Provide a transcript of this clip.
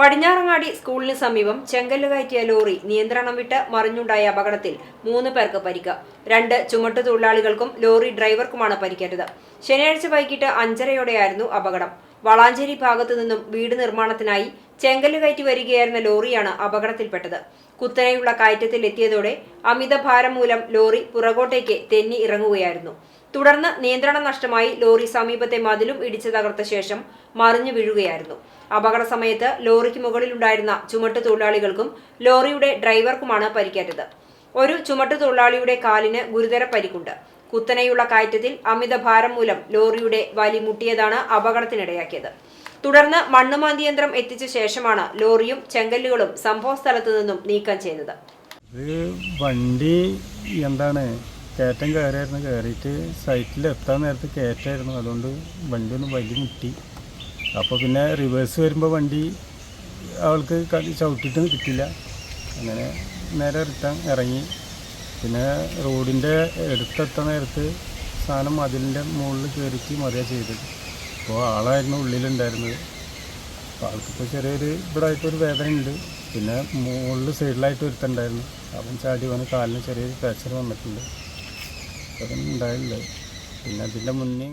പടിഞ്ഞാറങ്ങാടി സ്കൂളിന് സമീപം ചെങ്കല്ല് കയറ്റിയ ലോറി നിയന്ത്രണം വിട്ട് മറിഞ്ഞുണ്ടായ അപകടത്തിൽ മൂന്ന് പേർക്ക് പരിക്ക്. രണ്ട് ചുമട്ടു തൊഴിലാളികൾക്കും ലോറി ഡ്രൈവർക്കുമാണ് പരിക്കേറ്റത്. ശനിയാഴ്ച വൈകിട്ട് അഞ്ചരയോടെയായിരുന്നു അപകടം. വളാഞ്ചേരി ഭാഗത്തു നിന്നും വീട് നിർമ്മാണത്തിനായി ചെങ്കല്ല് കയറ്റി വരികയായിരുന്ന ലോറിയാണ് അപകടത്തിൽപ്പെട്ടത്. കുത്തനെയുള്ള കയറ്റത്തിൽ എത്തിയതോടെ അമിത ഭാരം മൂലം ലോറി പുറകോട്ടേക്ക് തെന്നി ഇറങ്ങുകയായിരുന്നു. തുടർന്ന് നിയന്ത്രണം നഷ്ടമായി ലോറി സമീപത്തെ മതിലും ഇടിച്ചു തകർത്ത ശേഷം മറിഞ്ഞു വീഴുകയായിരുന്നു. അപകട സമയത്ത് ലോറിക്ക് മുകളിലുണ്ടായിരുന്ന ചുമട്ടു തൊഴിലാളികൾക്കും ലോറിയുടെ ഡ്രൈവർക്കുമാണ് പരിക്കേറ്റത്. ഒരു ചുമട്ടു തൊഴിലാളിയുടെ കാലിന് ഗുരുതര പരിക്കുണ്ട്. കുത്തനെയുള്ള കയറ്റത്തിൽ അമിത ഭാരം മൂലം ലോറിയുടെ വലി മുട്ടിയതാണ് അപകടത്തിനിടയാക്കിയത്. തുടർന്ന് മണ്ണുമാന്തി യന്ത്രം എത്തിച്ച ശേഷമാണ് ലോറിയും ചെങ്കല്ലുകളും സംഭവ സ്ഥലത്തു നിന്നും നീക്കം ചെയ്തത്. വണ്ടി എന്താണ്? കയറ്റം കയറിയായിരുന്നു. കയറിയിട്ട് സൈറ്റിൽ എത്താൻ നേരത്ത് കയറ്റായിരുന്നു. അതുകൊണ്ട് വണ്ടി ഒന്ന് വലി മുട്ടി. അപ്പോൾ പിന്നെ റിവേഴ്സ് വരുമ്പോൾ വണ്ടി അവൾക്ക് കളി ചവിട്ടിയിട്ട് കിട്ടില്ല അങ്ങനെ നേരെ റിട്ടേൺ ഇറങ്ങി. പിന്നെ റോഡിന്റെ എടുത്തെത്താൻ നേരത്ത് സാധനം മതിലിന്റെ മുകളിൽ കയറിയിട്ട് മറിയാ ചെയ്തത്. അപ്പോൾ ആളായിരുന്നു ഉള്ളിലുണ്ടായിരുന്നത്. അപ്പോൾ ആൾക്കിപ്പോൾ ചെറിയൊരു ഇവിടെ ആയിട്ടൊരു വേദന ഉണ്ട് പിന്നെ മുകളിൽ സൈഡിലായിട്ട് ഒരുത്തുണ്ടായിരുന്നു അവൻ ചാടി വന്ന് കാലിന് ചെറിയൊരു ഫ്രാക്ചർ വന്നിട്ടുണ്ട്. അതൊന്നും ഉണ്ടായില്ല. പിന്നെ അതിന്റെ മുന്നേ